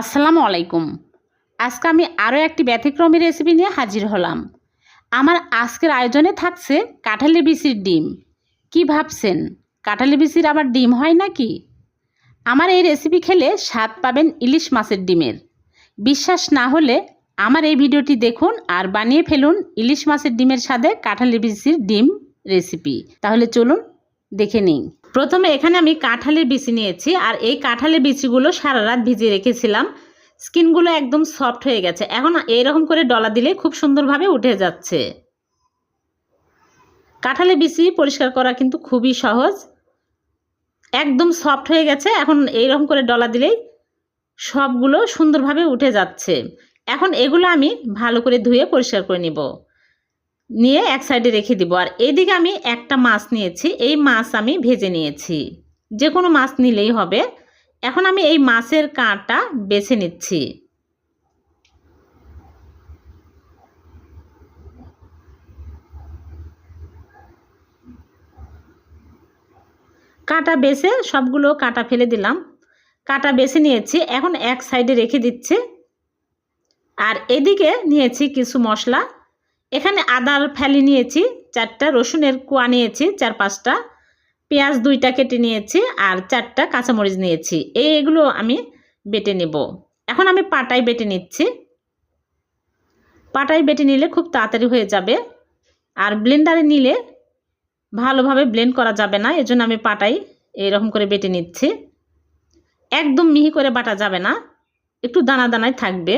আসসালামু আলাইকুম। আজকে আমি আরও একটি ব্যতিক্রমী রেসিপি নিয়ে হাজির হলাম। আমার আজকের আয়োজনে থাকছে কাঁঠালি বিচির ডিম। কি ভাবছেন? কাঁঠালি বিচির আবার ডিম হয় নাকি? আমার এই রেসিপি খেলে স্বাদ পাবেন ইলিশ মাছের ডিমের। বিশ্বাস না হলে আমার এই ভিডিওটি দেখুন আর বানিয়ে ফেলুন ইলিশ মাছের ডিমের স্বাদে কাঁঠালি বিচির ডিম রেসিপি তাহলে চলুন দেখে নিই। প্রথমে এখানে আমি কাঁঠালের বিচি নিয়েছি, আর এই কাঁঠালের বিচিগুলো সারা রাত ভিজিয়ে রেখেছিলাম। স্কিনগুলো একদম সফট হয়ে গেছে। এখন এইরকম করে ডলা দিলে খুব সুন্দরভাবে উঠে যাচ্ছে। কাঁঠালের বিচি পরিষ্কার করা কিন্তু খুবই সহজ। একদম সফট হয়ে গেছে। এখন এইরকম করে ডলা দিলেই সবগুলো সুন্দরভাবে উঠে যাচ্ছে। এখন এগুলো আমি ভালো করে ধুয়ে পরিষ্কার করে নিব। নিয়ে এক সাইডে রেখে দিব। আর এদিকে আমি একটা মাছ নিয়েছি, এই মাছ আমি ভেজে নিয়েছি। যে কোনো মাছ নিলেই হবে। এখন আমি এই মাছের কাঁটা বেছে নিচ্ছি। কাঁটা বেছে সবগুলো কাঁটা ফেলে দিলাম। কাঁটা বেছে নিয়েছি, এখন এক সাইডে রেখে দিচ্ছি। আর এদিকে নিয়েছি কিছু মশলা। এখানে আদার ফেলি নিয়েছি, চারটা রসুনের কোয়া নিয়েছি, চার পাঁচটা। পেঁয়াজ দুইটা কেটে নিয়েছি আর চারটা কাঁচামরিচ নিয়েছি। এইগুলো আমি বেটে নেব। এখন আমি পাটায় বেটে নিচ্ছি। পাটায় বেটে নিলে খুব তাড়াতাড়ি হয়ে যাবে। আর ব্লেন্ডারে নিলে ভালোভাবে ব্লেন্ড করা যাবে না, এজন্য আমি পাটাই এরকম করে বেটে নিচ্ছি। একদম মিহি করে বাটা যাবে না, একটু দানা দানায় থাকবে।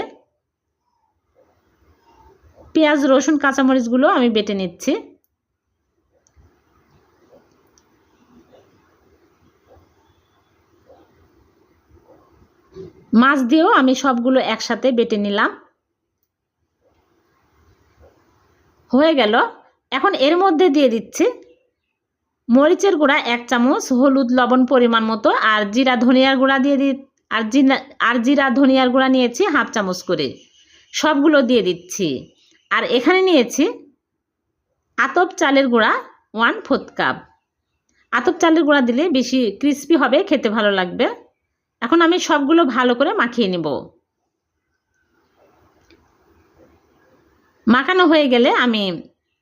পেঁয়াজ, রসুন, কাঁচামরিচগুলো আমি বেটে নিচ্ছি। মাছ দিয়েও আমি সবগুলো একসাথে বেটে নিলাম। হয়ে গেল। এখন এর মধ্যে দিয়ে দিচ্ছি মরিচের গুঁড়া এক চামচ, হলুদ, লবণ পরিমাণ মতো, আর জিরা, ধনিয়ার গুঁড়া দিয়ে দি, আর জিরা আর জিরা, ধনিয়ার গুঁড়া নিয়েছি হাফ চামচ করে। সবগুলো দিয়ে দিচ্ছি। আর এখানে নিয়েছি আতপ চালের গুঁড়া ওয়ান ফোর্থ কাপ। আতপ চালের গুঁড়া দিলে বেশি ক্রিস্পি হবে, খেতে ভালো লাগবে। এখন আমি সবগুলো ভালো করে মাখিয়ে নেব। মাখানো হয়ে গেলে আমি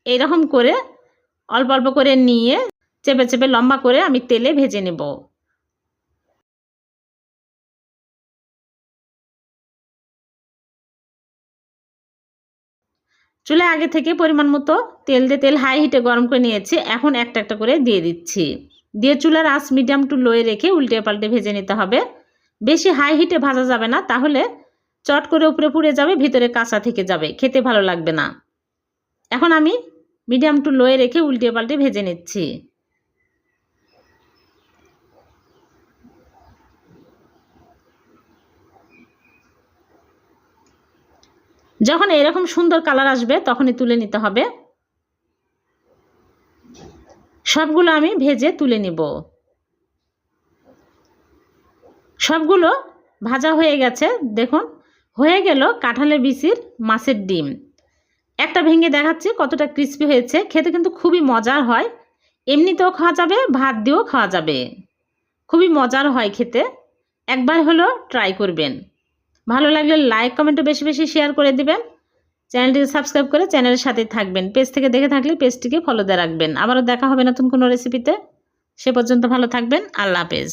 এইরকম করে অল্প অল্প করে নিয়ে চেপে চেপে লম্বা করে আমি তেলে ভেজে নেব। চুলে আগে থেকে পরিমাণ মতো তেল দিয়ে তেল হাই হিটে গরম করে নিয়েছি। এখন একটা একটা করে দিয়ে দিচ্ছি। দিয়ে চুলার আঁচ মিডিয়াম টু লোয়ে রেখে উল্টে পাল্টে ভেজে নিতে হবে। বেশি হাই হিটে ভাজা যাবে না, তাহলে চট করে উপরে পুড়ে যাবে, ভিতরে কাঁচা থেকে যাবে। খেতে ভালো লাগবে না। এখন আমি মিডিয়াম টু লোয়ে রেখে উল্টে পাল্টে ভেজে নিচ্ছি। যখন এরকম সুন্দর কালার আসবে, তখনই তুলে নিতে হবে। সবগুলো আমি ভেজে তুলে নিব। সবগুলো ভাজা হয়ে গেছে, দেখুন। হয়ে গেল কাঁঠালের বিচির মাছের ডিম। একটা ভেঙে দেখাচ্ছি কতটা ক্রিস্পি হয়েছে। খেতে কিন্তু খুবই মজার হয়। এমনিতেও খাওয়া যাবে, ভাত দিয়েও খাওয়া যাবে। খুবই মজার হয় খেতে। একবার হলো ট্রাই করবেন। ভালো লাগলে লাইক কমেন্টও বেশি বেশি শেয়ার করে দিবেন। চ্যানেলটিকে সাবস্ক্রাইব করে চ্যানেলের সাথে থাকবেন। পেজ থেকে দেখে থাকলে পেজটিকে ফলো দিয়ে রাখবেন। আবারও দেখা হবে নতুন কোনো রেসিপিতে সে পর্যন্ত ভালো থাকবেন। আল্লাহ হাফেজ।